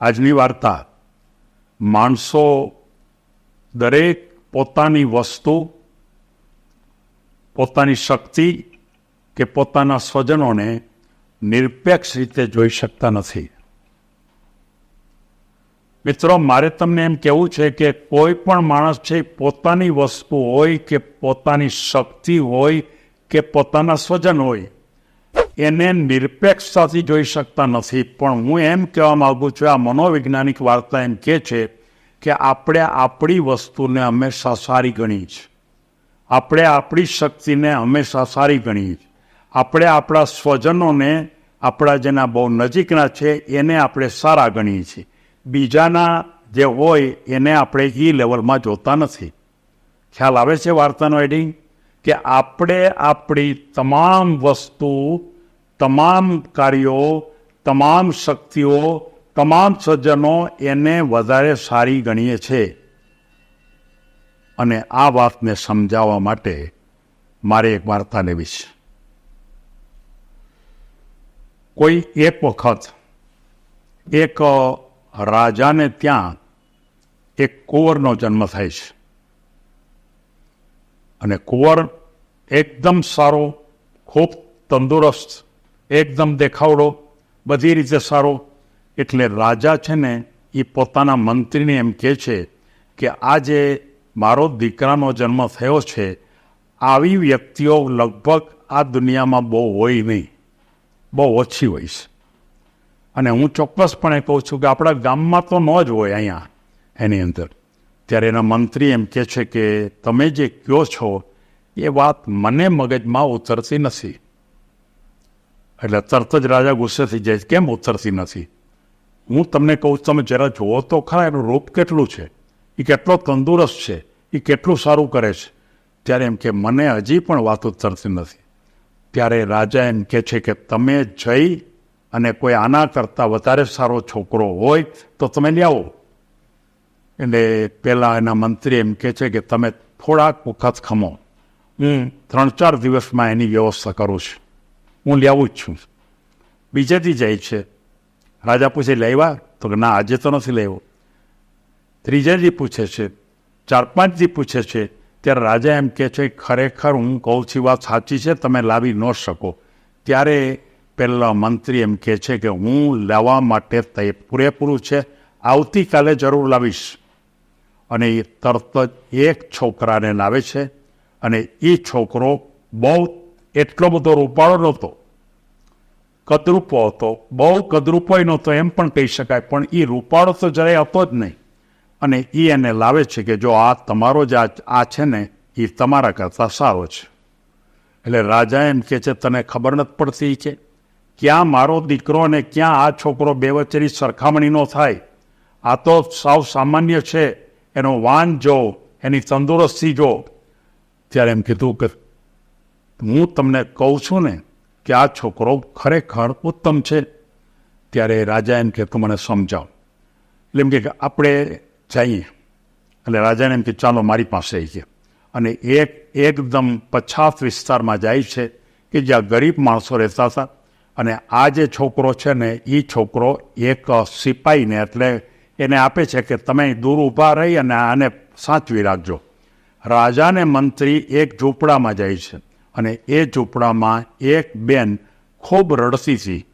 આજની વાર્તા, માણસો દરેક પોતાની વસ્તુ, પોતાની શક્તિ કે પોતાના સ્વજનોને નિરપેક્ષ રીતે જોઈ શકતા નથી. મિત્રો, મારે તમને એમ કહેવું છે કે કોઈ પણ માણસ છે પોતાની વસ્તુ હોય કે પોતાની શક્તિ હોય કે પોતાના સ્વજન હોય એને નિરપેક્ષતાથી જોઈ શકતા નથી. પણ હું એમ કહેવા માગું છું, આ મનોવૈજ્ઞાનિક વાર્તા એમ કહે છે કે આપણે આપણી વસ્તુને હંમેશા સારી ગણી છે આપણે આપણી શક્તિને હંમેશા સારી ગણી છે આપણે આપણા સ્વજનોને, આપણા જેના બહુ નજીકના છે, એને આપણે સારા ગણીએ છીએ. બીજાના જે હોય, એને આપણે એ લેવલમાં જોતા નથી. ખ્યાલ આવે છે વાર્તાનો એડિંગ કે આપણે આપણી તમામ વસ્તુ તમામ કાર્યો, તમામ શક્તિઓ, તમામ સજ્જનો એને વધારે સારી ગણીએ છે. અને આ વાતને સમજાવવા માટે મારે એક વાર્તા લેવી છે. કોઈ એક વખત એક રાજાને ત્યાં એક કુંવરનો જન્મ થાય છે. અને કુંવર એકદમ સારો, ખૂબ તંદુરસ્ત એકદમ દેખાવડો, બધી રીતે સારો. એટલે રાજા છે ને એ પોતાના મંત્રીને એમ કહે છે કે આજે મારો દીકરાનો જન્મ થયો છે, આવી વ્યક્તિઓ લગભગ આ દુનિયામાં બહુ હોય નહીં. બહુ ઓછી હોય છે. અને હું ચોક્કસપણે કહું છું કે આપણા ગામમાં તો ન જ હોય અહીંયા, એની અંદર. ત્યારે એના મંત્રી એમ કહે છે કે, તમે જે કહો છો, એ વાત મને મગજમાં ઉતરતી નથી. એટલે તરત જ રાજા ગુસ્સે થઈ જાય કેમ ઉતરતી નથી? હું તમને કહું, તમે જરા જુઓ તો ખરા એનું રૂપ કેટલું છે? એ કેટલો તંદુરસ્ત છે? એ કેટલું સારું કરે છે? ત્યારે એમ કે, મને હજી પણ વાત ઉતરતી નથી. ત્યારે રાજા એમ કહે છે કે, તમે જઈ અને કોઈ આના કરતાં વધારે સારો છોકરો હોય તો તમે લ્યાવો એટલે પહેલાં એના મંત્રી એમ કહે છે કે, તમે થોડાક વખત ખમો. હું ત્રણ ચાર દિવસમાં એની વ્યવસ્થા કરું છું. હું લેવું જ છું. બીજેથી જાય છે. રાજા પૂછે લેવા તો ના, આજે તો નથી લેવો. ત્રીજેથી પૂછે છે. ચાર પાંચથી પૂછે છે. ત્યારે રાજા એમ કહે છે, ખરેખર હું કહું છું વાત સાચી છે, તમે લાવી ન શકો. ત્યારે પહેલાં મંત્રી એમ કહે છે કે, હું લેવા માટે તે પૂરેપૂરું છે. આવતીકાલે જરૂર લાવીશ. અને એ તરત જ એક છોકરાને લાવે છે. અને એ છોકરો બહુ એટલો બધો રૂપાળો નહોતો. કદરૂપો હતો, બહુ કદરૂપોય નહોતો એમ પણ કહી શકાય, પણ એ રૂપાળો તો જરાય હતો જ નહીં. અને એ એને લાવે છે કે જો આ તમારો જ આ છે ને એ તમારા કરતાં સારો છે. એટલે રાજા એમ કહે છે, તને ખબર નથી પડતી કે ક્યાં મારો દીકરો અને ક્યાં આ છોકરો બે વચ્ચેની સરખામણીનો થાય? આ તો સાવ સામાન્ય છે. એનો વાન જો, એની તંદુરસ્તી જો. ત્યારે એમ કીધું કે હું તમને કહું છું ને કે આ છોકરો ખરેખર ઉત્તમ છે. ત્યારે રાજા એમ કે, તું મને સમજાવ. એટલે એમ કે આપણે જઈએ. એટલે રાજાને એમ કે, ચાલો મારી પાસે આવીએ. અને એક, એકદમ પછાત વિસ્તારમાં જાય છે કે જ્યાં ગરીબ માણસો રહેતા હતા. અને આ જે છોકરો છે ને એ છોકરો એક સિપાહીને એટલે એને આપે છે કે, તમે દૂર ઊભા રહી અને આને સાચવી રાખજો. રાજાને મંત્રી એક ઝૂંપડામાં જાય છે. અને એ ઝૂંપડામાં એક બેન ખૂબ રડતી હતી.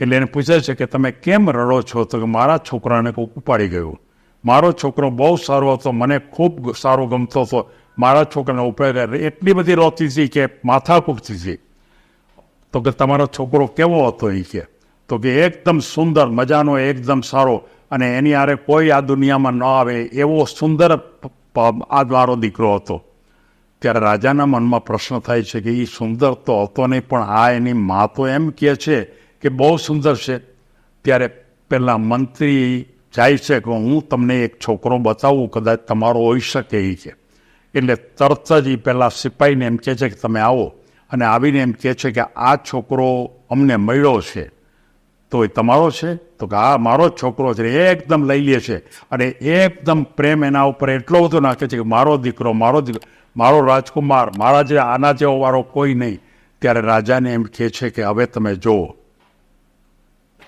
એટલે એને પૂછે છે કે તમે કેમ રડો છો? તો કે મારા છોકરાને ઉપાડી ગયું. મારો છોકરો બહુ સારો હતો, મને ખૂબ સારો ગમતો હતો. મારા છોકરાને ઉપાડી એટલી બધી રોતી હતી કે માથા કૂપતી હતી. તો કે તમારો છોકરો કેવો હતો? એ કે. તો કે એકદમ સુંદર, મજાનો, એકદમ સારો. અને એની આરે કોઈ આ દુનિયામાં ન આવે એવો સુંદર આ મારો દીકરો હતો. ત્યારે રાજાના મનમાં પ્રશ્ન થાય છે કે એ સુંદર તો હતો નહીં, પણ આ એની મા તો એમ કહે છે કે બહુ સુંદર છે. ત્યારે પહેલાં મંત્રી જાય છે કે હું તમને એક છોકરો બતાવું કદાચ તમારો હોઈ શકે એ છે. એટલે તરત જ એ પહેલાં સિપાહીને એમ કહે છે કે તમે આવો. અને આવીને એમ કહે છે કે આ છોકરો અમને મળ્યો છે. તો એ તમારો છે? તો કે આ મારો જ છોકરો છે એકદમ લઈ લે છે. અને એકદમ પ્રેમ એના ઉપર એટલો બધો નાખે છે કે મારો દીકરો મારો દીકરો, મારો રાજકુમાર, મારા જે આના જેવો વાળો કોઈ નહીં. ત્યારે રાજાને એમ કહે છે કે હવે તમે જુઓ,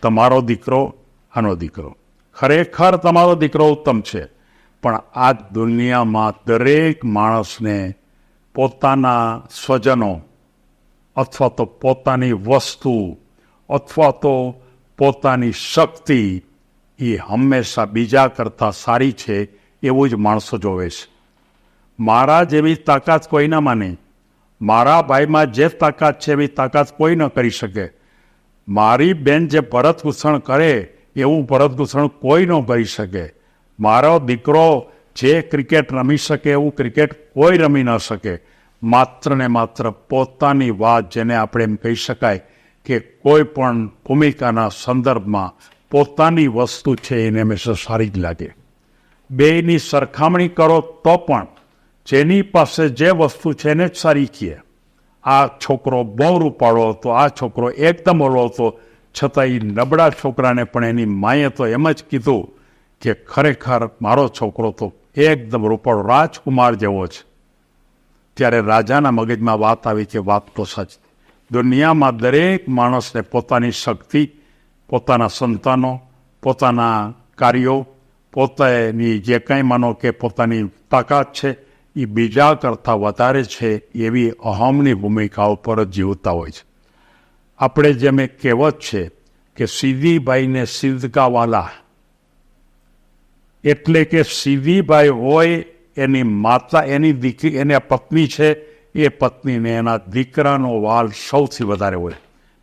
તમારો દીકરો, આનો દીકરો. ખરેખર તમારો દીકરો ઉત્તમ છે. પણ આ દુનિયામાં દરેક માણસને પોતાના સ્વજનો અથવા તો પોતાની વસ્તુ અથવા તો પોતાની શક્તિ એ હંમેશા બીજા કરતાં સારી છે એવું જ માણસો જોવે છે. મારા જેવી તાકાત કોઈનામાં નહીં મારા ભાઈમાં જે તાકાત છે એવી તાકાત કોઈ ન કરી શકે. મારી બેન જે ભરતભૂષણ કરે એવું ભરતભૂષણ કોઈ ન કરી શકે. મારો દીકરો જે ક્રિકેટ રમી શકે એવું ક્રિકેટ કોઈ રમી ન શકે. માત્ર ને માત્ર પોતાની વાત જેને આપણે એમ કહી શકાય કે કોઈ પણ ભૂમિકાના સંદર્ભમાં પોતાની વસ્તુ છે એને હંમેશા સારી જ લાગે. બેની સરખામણી કરો તો પણ જેની પાસે જે વસ્તુ છે એને જ સારી કીએ. આ છોકરો બહુ રૂપાળો હતો, આ છોકરો એકદમ ઓળો હતો. છતાં એ નબળા છોકરાને પણ એની માએ તો એમ જ કીધું કે ખરેખર મારો છોકરો તો એકદમ રૂપાળો, રાજકુમાર જેવો છે. ત્યારે રાજાના મગજમાં વાત આવી કે વાત તો સાચી. દુનિયામાં દરેક માણસને પોતાની શક્તિ, પોતાના સંતાનો, પોતાના કાર્યો, પોતાની જે કંઈ માનો કે પોતાની તાકાત છે એ બીજા કરતાં વધારે છે એવી અહમની ભૂમિકા ઉપર જીવતા હોય છે. આપણે જેમ એક કહેવત છે કે સીધીભાઈને સિદ્ધકાવાલા એટલે કે સીધીભાઈ હોય એની માતા, એની દીકરી, એને પત્ની છે એ પત્નીને એના દીકરાનો વાલ સૌથી વધારે હોય.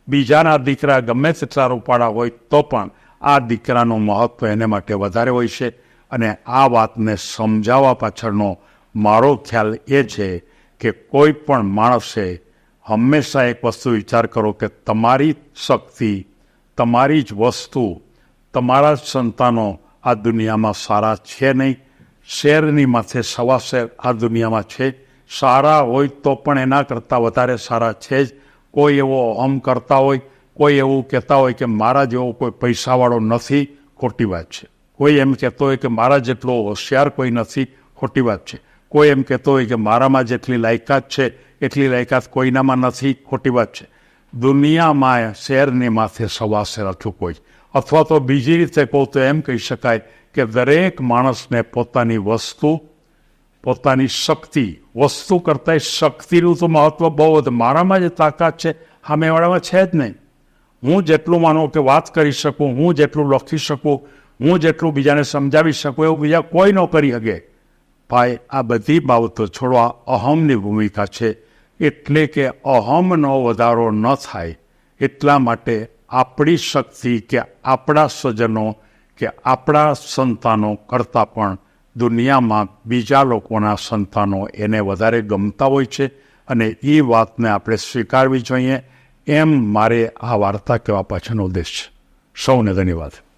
બીજાના દીકરા ગમે તેટલા રૂપાળા હોય તો પણ આ દીકરાનું મહત્વ એને માટે વધારે હોય છે. અને આ વાતને સમજાવવા પાછળનો મારો ખ્યાલ એ છે કે કોઈ પણ માણસે હંમેશા એક વસ્તુ વિચાર કરો કે તમારી શક્તિ, તમારી જ વસ્તુ, તમારા જ સંતાનો આ દુનિયામાં સારા છે નહીં. શેરની માથે સવા શેર આ દુનિયામાં છે? સારા હોય તો પણ એના કરતાં વધારે સારા છે જ. કોઈ એવો અમ કરતા હોય, કોઈ એવું કહેતા હોય કે મારા જેવો કોઈ પૈસાવાળો નથી, ખોટી વાત છે. કોઈ એમ કહેતો હોય કે મારા જેટલો હોશિયાર કોઈ નથી, ખોટી વાત છે. કોઈ એમ કહેતો હોય કે મારામાં જેટલી લાયકાત છે, એટલી લાયકાત કોઈનામાં નથી, ખોટી વાત છે. દુનિયામાં શેરની માથે સવાસે શેર કોઈ અથવા તો બીજી રીતે કહું તો એમ કહી શકાય કે દરેક માણસને પોતાની વસ્તુ પોતાની શક્તિ, વસ્તુ કરતાં શક્તિનું તો મહત્વ બહુ વધુ મારામાં જે તાકાત છે, સામેવાળામાં છે જ નહીં. હું જેટલું માનો કે વાત કરી શકું, હું જેટલું લખી શકું, હું જેટલું બીજાને સમજાવી શકું, એવું બીજા કોઈ ન કરી શકે. ભાઈ, આ બધી બાબતો છોડવા અહમની ભૂમિકા છે. એટલે કે અહમનો વધારો ન થાય. એટલા માટે આપણી શક્તિ કે આપણા સ્વજનો કે આપણા સંતાનો કરતાં પણ દુનિયામાં બીજા લોકોના સંતાનો એને વધારે ગમતા હોય છે અને એ વાતને આપણે સ્વીકારવી જોઈએ એમ મારે આ વાર્તા કહેવા પાછળનો ઉદ્દેશ છે. સૌને ધન્યવાદ.